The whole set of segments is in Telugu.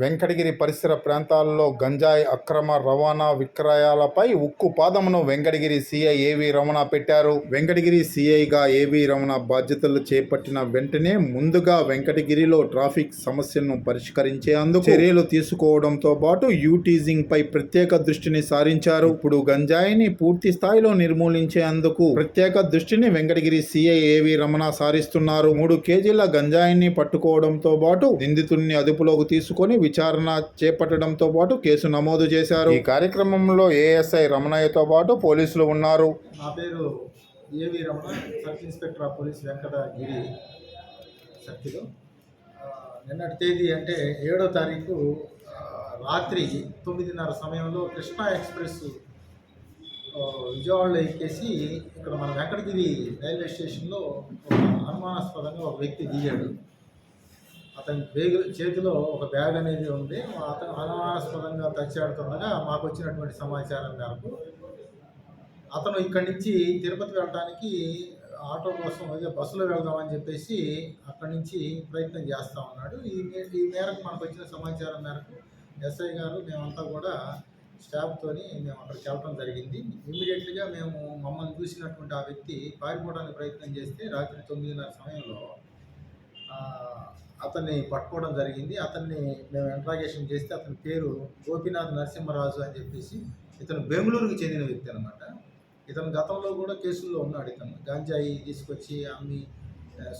Venkatagiri పరిసర ప్రాంతాల్లో గంజాయి అక్రమ రవాణా విక్రయాలపై ఉక్కు పాదమును వెంకటగిరి సీఐ ఏవి రమణ పెట్టారు. వెంకటగిరి సీఐగా ఏవి రమణ బాధ్యతలు చేపట్టిన వెంటనే ముందుగా వెంకటగిరిలో ట్రాఫిక్ సమస్యను పరిష్కరించేందుకు చర్యలు తీసుకోవడంతో పాటు యూటీజింగ్ పై ప్రత్యేక దృష్టిని సారించారు. ఇప్పుడు గంజాయిని పూర్తి స్థాయిలో నిర్మూలించేందుకు ప్రత్యేక దృష్టిని వెంకటగిరి సీఐ ఏవి రమణ సారిస్తున్నారు. మూడు కేజీల గంజాయిని పట్టుకోవడంతో పాటు నిందితుడిని అదుపులోకి తీసుకొని విచారణ చేపట్టడంతో పాటు కేసు నమోదు చేశారు. ఈ కార్యక్రమంలో ఏఎస్ఐ రమణయ్యతో పాటు పోలీసులు ఉన్నారు. నా పేరు A V Ramana sub inspector of police Venkatagiri circle నిన్నటి తేదీ అంటే ఏడో తారీఖు రాత్రి తొమ్మిదిన్నర సమయంలో కృష్ణా ఎక్స్ప్రెస్ విజయవాడలో ఎక్కేసి ఇక్కడ మన వెంకటగిరి రైల్వే స్టేషన్లో ఒక అనుమానాస్పదంగా ఒక వ్యక్తి దిగాడు. అతని బ్యాగ్ చేతిలో ఒక బ్యాగ్ అనేది ఉంది. అతను అనుమానాస్పదంగా తచ్చాడుతుండగా మాకు వచ్చినటువంటి సమాచారం మేరకు అతను ఇక్కడి నుంచి తిరుపతి వెళ్ళడానికి ఆటో కోసం అదే బస్సులో వెళ్దామని చెప్పేసి అక్కడి నుంచి ప్రయత్నం చేస్తూ ఉన్నాడు. ఈ ఈ మేరకు మనకు వచ్చిన సమాచారం మేరకు ఎస్ఐ గారు మేమంతా కూడా స్టాఫ్తోని మేము అక్కడికి వెళ్ళడం జరిగింది. ఇమ్మీడియట్లీగా మేము మమ్మల్ని చూసినటువంటి ఆ వ్యక్తి పారిపోవడానికి ప్రయత్నం చేస్తే రాత్రి తొమ్మిదిన్నర సమయంలో అతన్ని పట్టుకోవడం జరిగింది. అతన్ని మేము ఇంట్రాగేషన్ చేస్తే అతని పేరు గోపీనాథ్ నరసింహరాజు అని చెప్పేసి ఇతను బెంగళూరుకి చెందిన వ్యక్తి అనమాట ఇతను గతంలో కూడా కేసుల్లో ఉన్నాడు ఇతను. గాంజాయి తీసుకొచ్చి అమ్మి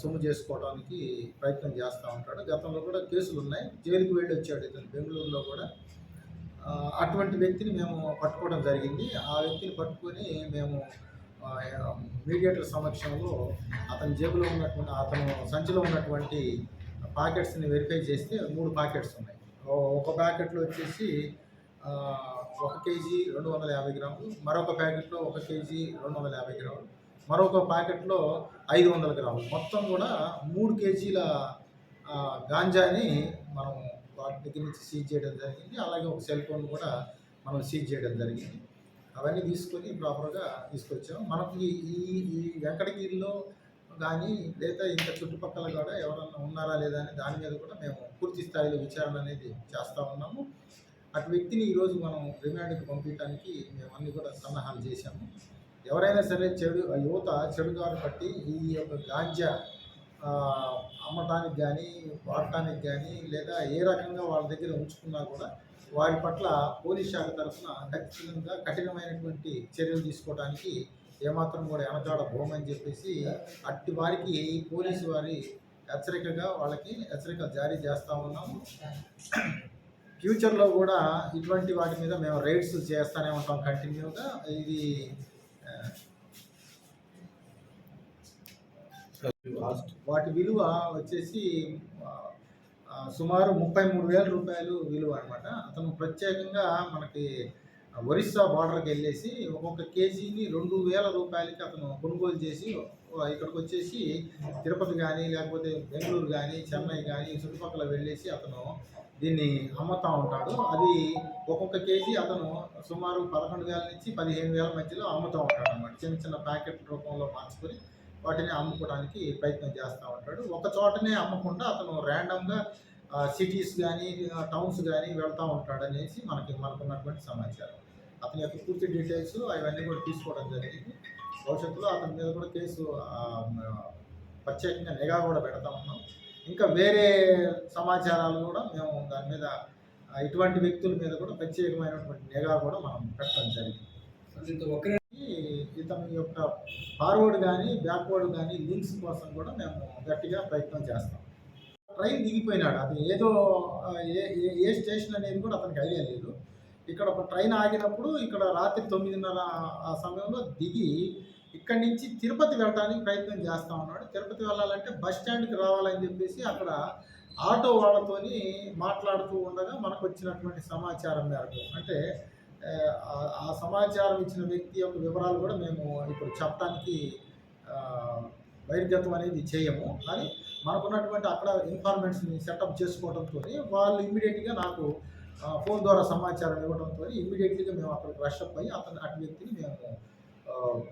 సొమ్ము చేసుకోవడానికి ప్రయత్నం చేస్తూ ఉంటాడు. గతంలో కూడా కేసులు ఉన్నాయి. జైలుకు వెళ్ళి వచ్చాడు ఇతను బెంగళూరులో కూడా. అటువంటి వ్యక్తిని మేము పట్టుకోవడం జరిగింది. ఆ వ్యక్తిని పట్టుకొని మేము మీడియేటర్ సమక్షంలో అతని జేబులో ఉన్నటువంటి అతను సంచిలో ఉన్నటువంటి ప్యాకెట్స్ని వెరిఫై చేస్తే మూడు ప్యాకెట్స్ ఉన్నాయి. ఒక ప్యాకెట్లో వచ్చేసి ఒక కేజీ రెండు వందల యాభై గ్రాములు మరొక ప్యాకెట్లో ఒక కేజీ రెండు వందల యాభై గ్రాములు మరొక ప్యాకెట్లో ఐదు వందల గ్రాములు. మొత్తం కూడా మూడు కేజీల గాంజాని మనం వాటి దగ్గర నుంచి సీజ్ చేయడం జరిగింది. అలాగే ఒక సెల్ ఫోన్ కూడా మనం సీజ్ చేయడం జరిగింది. అవన్నీ తీసుకొని ప్రాపర్గా తీసుకొచ్చాం మనకి ఈ ఈ వెంకటగిరిలో కానీ లేదా ఇంకా చుట్టుపక్కల కూడా ఎవరన్నా ఉన్నారా లేదా అని దాని మీద కూడా మేము పూర్తి స్థాయిలో విచారణ అనేది చేస్తూ ఉన్నాము. అటు వ్యక్తిని ఈరోజు మనం రిమాండ్కి పంపించడానికి మేము అన్ని కూడా సన్నాహాలు చేశాము. ఎవరైనా సరే చెడు యువత చెడుదారు పట్టి ఈ యొక్క గాంజా అమ్మటానికి కానీ వాడటానికి కానీ లేదా ఏ రకంగా వాళ్ళ దగ్గర ఉంచుకున్నా కూడా వారి పట్ల పోలీస్ శాఖ తరఫున ఖచ్చితంగా కఠినమైనటువంటి చర్యలు తీసుకోవడానికి ఏమాత్రం కూడా వెనకాడ పోమని చెప్పేసి అట్టి వారికి పోలీసు వారి హెచ్చరికగా వాళ్ళకి హెచ్చరిక జారీ చేస్తూ ఉన్నాము. ఫ్యూచర్లో కూడా ఇటువంటి వాటి మీద మేము రైడ్స్ చేస్తూనే ఉంటాం కంటిన్యూగా. ఇది వాటి విలువ వచ్చేసి సుమారు ముప్పై మూడు వేల రూపాయలు విలువ అనమాట అతను ప్రత్యేకంగా మనకి ఒరిస్సా బార్డర్కి వెళ్ళేసి ఒక్కొక్క కేజీని రెండు వేల రూపాయలకి అతను కొనుగోలు చేసి ఇక్కడికి వచ్చేసి తిరుపతి కానీ లేకపోతే బెంగళూరు కానీ చెన్నై కానీ చుట్టుపక్కల వెళ్ళేసి అతను దీన్ని అమ్ముతూ ఉంటాడు. అది ఒక్కొక్క కేజీ అతను సుమారు పదకొండు వేల నుంచి పదిహేను వేల మధ్యలో అమ్ముతూ ఉంటాడు అనమాట చిన్న చిన్న ప్యాకెట్ రూపంలో మార్చుకొని వాటిని అమ్ముకోవడానికి ప్రయత్నం చేస్తూ ఉంటాడు. ఒక చోటనే అమ్మకుండా అతను ర్యాండమ్గా సిటీస్ కానీ టౌన్స్ కానీ వెళ్తూ ఉంటాడు అనేసి మనకి మనకున్నటువంటి సమాచారం. అతని యొక్క పూర్తి డీటెయిల్స్ అవన్నీ కూడా తీసుకోవడం జరిగింది. భవిష్యత్తులో అతని మీద కూడా కేసు ప్రత్యేకంగా నిఘా కూడా పెడతా ఉన్నాం. ఇంకా వేరే సమాచారాలు కూడా మేము దాని మీద ఇటువంటి వ్యక్తుల మీద కూడా ప్రత్యేకమైనటువంటి నిఘా కూడా మనం పెట్టడం జరిగింది. ఇతని యొక్క ఫార్వర్డ్ కానీ బ్యాక్వర్డ్ కానీ లింక్స్ కోసం కూడా మేము గట్టిగా ప్రయత్నం చేస్తాం. ట్రైన్ దిగిపోయినాడు. అది ఏదో ఏ- ఏ స్టేషన్ అనేది కూడా అతనికి ఐడియా లేదు. ఇక్కడ ఒక ట్రైన్ ఆగినప్పుడు ఇక్కడ రాత్రి తొమ్మిదిన్నర ఆ సమయంలో దిగి ఇక్కడి నుంచి తిరుపతి వెళ్ళడానికి ప్రయత్నం చేస్తా ఉన్నాడు. తిరుపతి వెళ్ళాలంటే బస్ స్టాండ్కి రావాలని చెప్పేసి అక్కడ ఆటో వాళ్ళతోని మాట్లాడుతూ ఉండగా మనకు వచ్చినటువంటి సమాచారం మేరకు. అంటే ఆ, సమాచారం ఇచ్చిన వ్యక్తి యొక్క వివరాలు కూడా మేము ఇప్పుడు చెప్పడానికి వైర్గతం బహిర్గతం అనేది చేయము. కానీ మనకున్నటువంటి అక్కడ ఇన్ఫార్మేషన్ సెటప్ చేసుకోవడంతో వాళ్ళు ఇమ్మీడియట్గా నాకు ఫోన్ ద్వారా సమాచారం ఇవ్వడంతో ఇమ్మీడియట్లీగా మేము అక్కడికి రష్ అప్ అయ్యి అతను అటు వ్యక్తిని మేము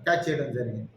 క్యాచ్ చేయడం జరిగింది.